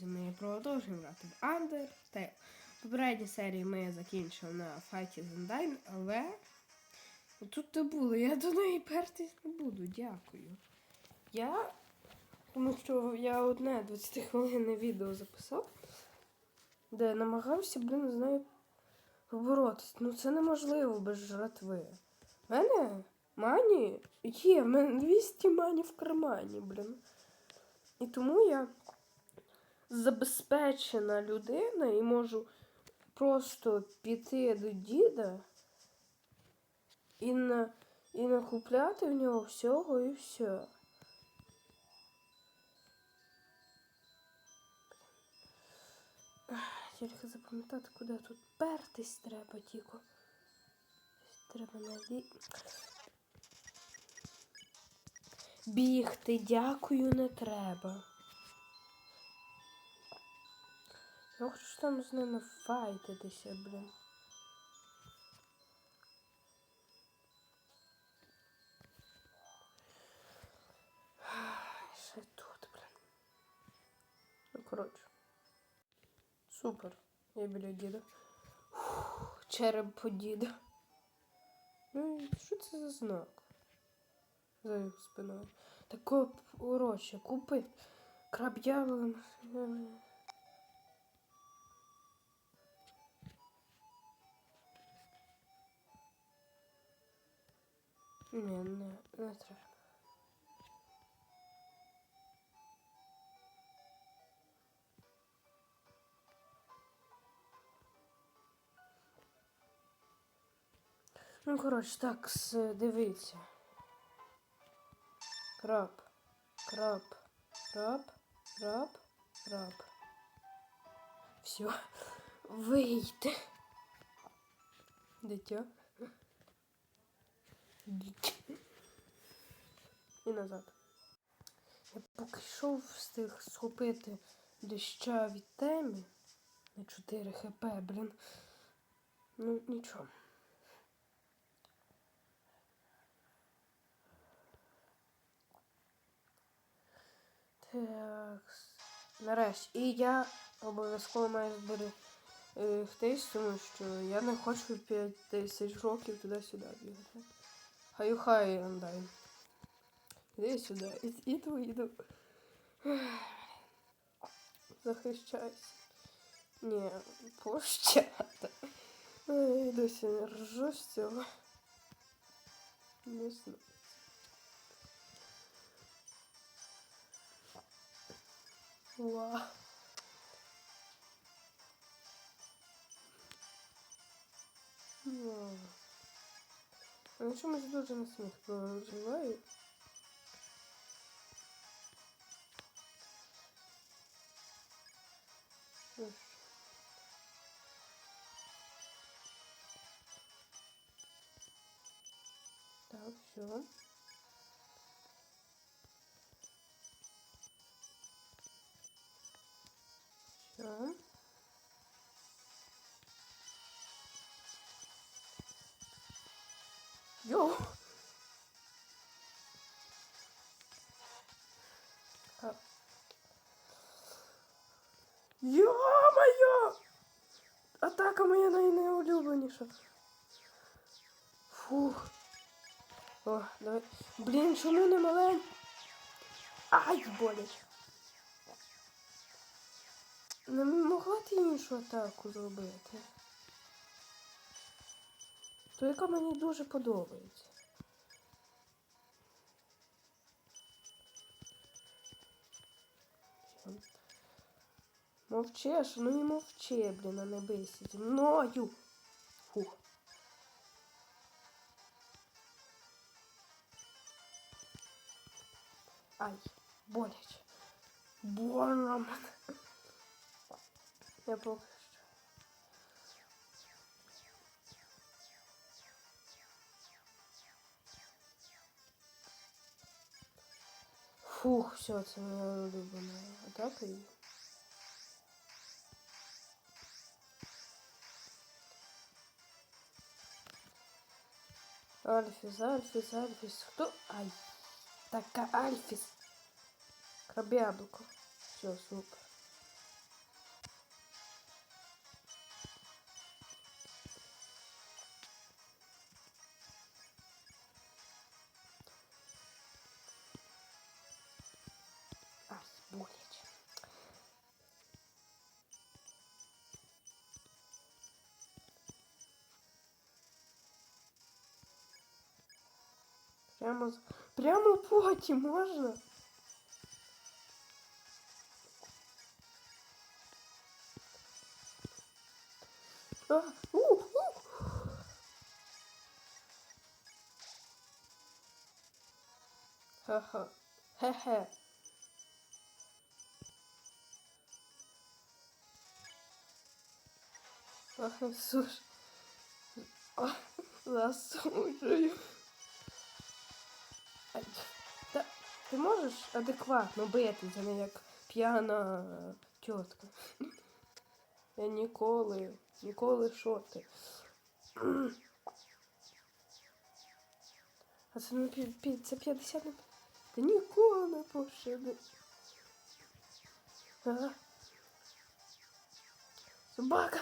друзі, ми продовжуємо грати в Undertale. В попередній серії ми закінчили на файті з Undyne, але тут не було. Я до неї пертись не буду, дякую. Я, тому що я одне 20 хвилинне відео записав, де намагався, блін, з нею поборотись. Ну це неможливо без жратви. В мене мані є, в мене 200 мані в кармані, блін. І тому я забезпечена людина і можу просто піти до діда і, на, і накупляти в нього всього і все. Тільки запам'ятати, куди тут пертись треба, тільки. Треба наві... Бігти, дякую, не треба. Я хочу ж там з ними файтитися, блін. Ще тут, блін. Ну, коротше. Супер. Я біля діда. Фух, череп по діда. Ну що це за знак? За його спиною. Таке уроче, купи. Краб Ні, не, не треба. Ну, коротше, так, дивіться. Краб, краб, краб, краб, краб. Все, вийти. Дитя. І назад. Я поки йшов встиг схопити деща від темі на 4 хп, блін. Ну, нічого. Так. Нарешті. І я обов'язково маю зберегтись, тому що я не хочу 5 тисяч років туди-сюди бігати. Хаю хай Андай. Іди сюди. І- Іду, іду. Захищайся. Ні, пощада. Ой, Я досі не ржу з цього. Не знаю. Ва. А на чомусь дуже на сміх проживаю. Так. Все. Йо-моє! Атака моя найнеулюбленіша. Фух. О, давай. Блін, чому не малень? Ай, болять. Не могла ти іншу атаку зробити. То яка мені дуже подобається. Мовчиш, ну і мовчи, блін, а не бийся зі мною. Фух. Ай, боляче. Больно мене. Я поки що. Фух, все, це моя улюблена атака. І- Альфіс, Альфіс, Альфіс. Хто? Ай. Така Альфіс. Краб'яблуко. Все, супер. Прямо, прямо потім можна. А, у, у. Ха-ха. Хе-хе. Ах, суш. Ах, Засуджую. Ти можеш адекватно битися, а не як п'яна тітка. Я ніколи, ніколи що ти. А це не це 50 не... Ти ніколи пощади. Ага. Собака.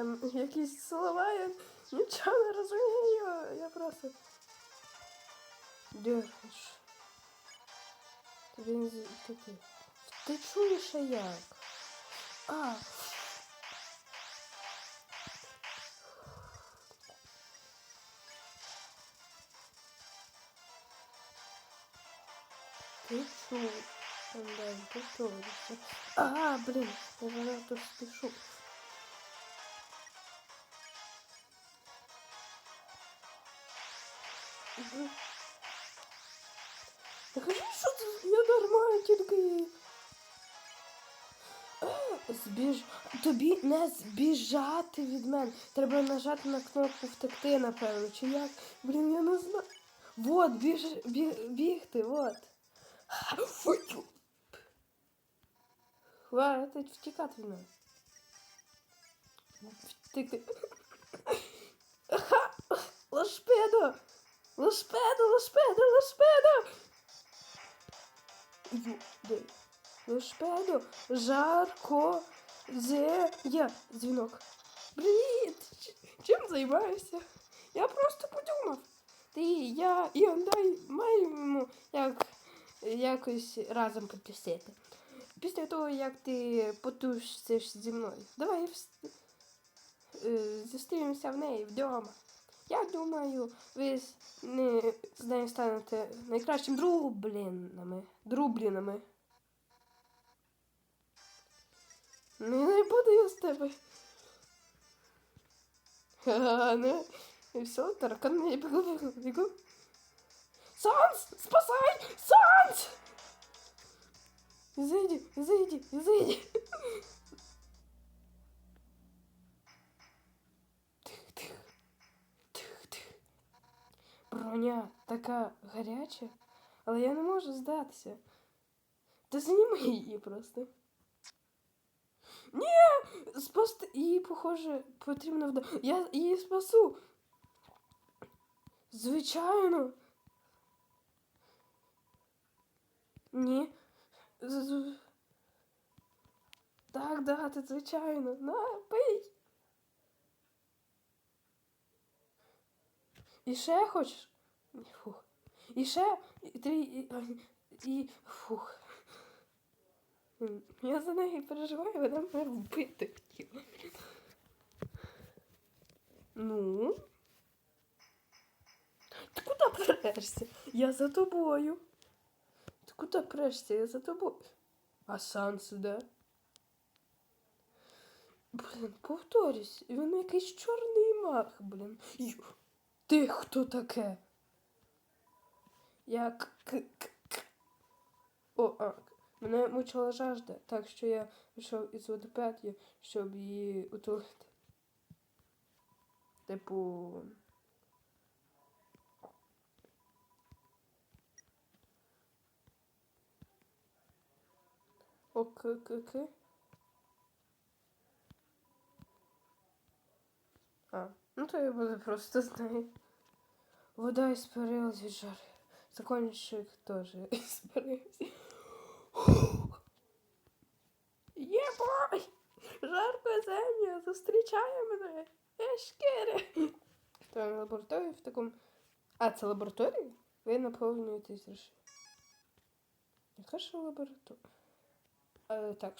Там якісь слова, я нічого не розумію. Я просто дергаєш. Не з- ти, чуєш а як? А. Ти чув. Там далі повторюється. А, блін, я занадто спішу. Мгм. Та кажи, що це? Я нормально тільки. Збіж... Тобі не збіжати від мене. Треба нажати на кнопку втекти, напевно. Чи як? Блін, я не знаю. Вот, біж... Бі... бігти, вот. Хватить втікати від мене. Втекти. Ха! Лошпедо! Лошпедо, лошпедо, лошпедо! Ю, де? Лошпедо, жарко, зе, я, дзвінок. Привіт! Чим займаєшся? Я просто подумав. Ти, я і Андай маємо як, якось разом потусити. Після того, як ти потусиш зі мною. Давай е, зустрінемося в неї вдома. Я думаю, ви з, не, з нею станете найкращим друблінами. Друблінами. Ну, не буду я з тебе. Ха-ха, ну. І все, таракан мені бігу, бігу, бігу. Санс! Спасай! Санс! Зайди, зайди, зайди. Броня така гаряча, але я не можу здатися. Та зніми її просто. Ні! Спасти її, похоже, потрібно вда. Я її спасу. Звичайно. Ні. Так, да, це звичайно. На, пий. І ще хочеш? Фух. І ще три і, і фух. Я за неї переживаю, вона мене вбити хотіла. Ну. Ти куди прешся? Я за тобою. Ти куди прешся? Я за тобою. А Санс де? Блін, повторюсь, він якийсь чорний мах, блін. Ти хто таке? Я к к к к О, а, мене мучила жажда, так що я вийшов із водопадів, щоб її утолити. Типу. ОКК. А, ну то я буду просто з нею. Вода испарилась від жари. Закончик теж испарився. Єбой! Жарко земля зустрічає мене. Ешкери. То на лабораторії в такому. А, це лабораторія? Ви наповнюєтесь гроші. Яка ж лабораторія? А, так,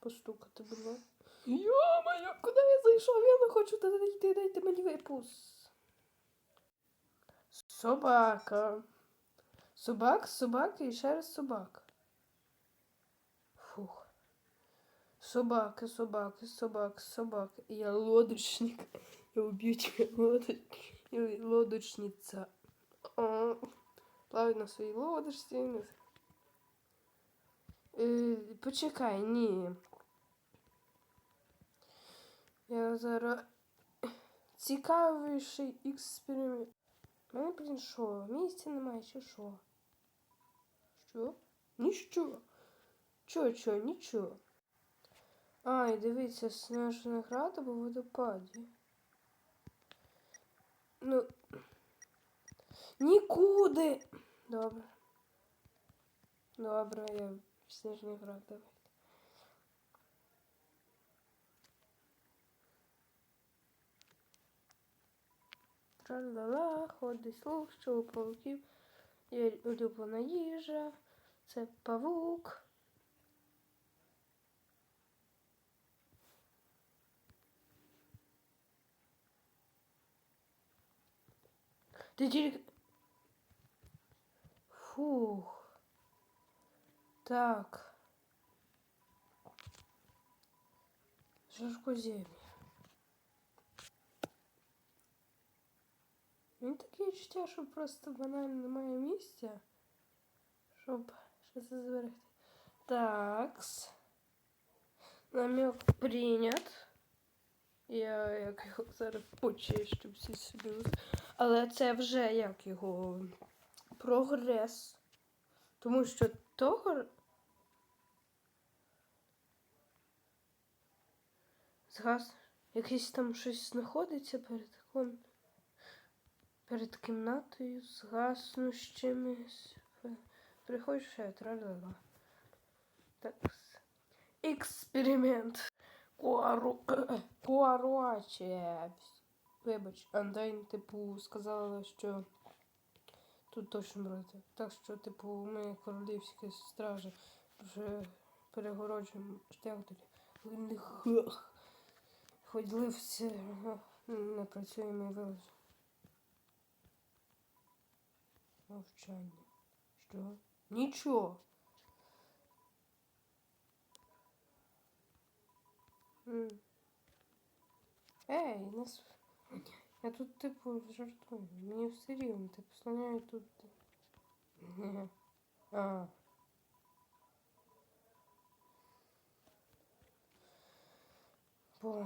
постукати, ласка. Йо-моє, куди я зайшов? Я не хочу туди йти, дайте мені випуск. Собака. Собак, собака і ще раз собака. Фух. Собака, собака, собака, собака. Я лодочник. Я убью тебя, лодоч... я лодочница. О, плаваю на своїй лодочці. Е, почекай, ні. Я зараз цікавіший експеримент. У мене, блін, що? Місця немає чи що? Що? Ніщо. Чо, чо, нічого. Ай, дивіться, снежна града по водопаді. Ну. Нікуди. Добре. Добре, я в сніжний град давай. Тралала, ходить слух, що у павуків є улюблена їжа. Це павук. Ти тільки. Фух. Так. Жаркозем'я. Він таке відчуття, що просто банально немає місця, щоб щось зберегти. Такс. Намек прийнят. Я як його зараз почищу всі собі. Але це вже як його прогрес. Тому що того. Згас. Якесь там щось знаходиться перед кон... перед кімнатою з гаснущими. Приходь ще, тралала. Так. Експеримент. Куару... Куаруаче. Вибач, Андайн, типу, сказала, що тут точно брати. Так що, типу, ми королівські стражі вже перегороджуємо. Ходили все, не працюємо і вилазимо. Мовчання. Що? Нічого. М. Ей, нас. Я тут, типу, жартую. Мені все рівно, типу, слоняю тут. Ні. А. Бо.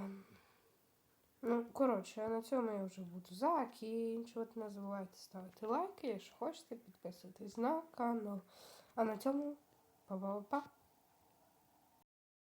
Ну, коротше, а на цьому я вже буду закінчувати. Не забувайте ставити лайки, якщо хочете, підписуйтесь на канал. А на цьому па-па-па.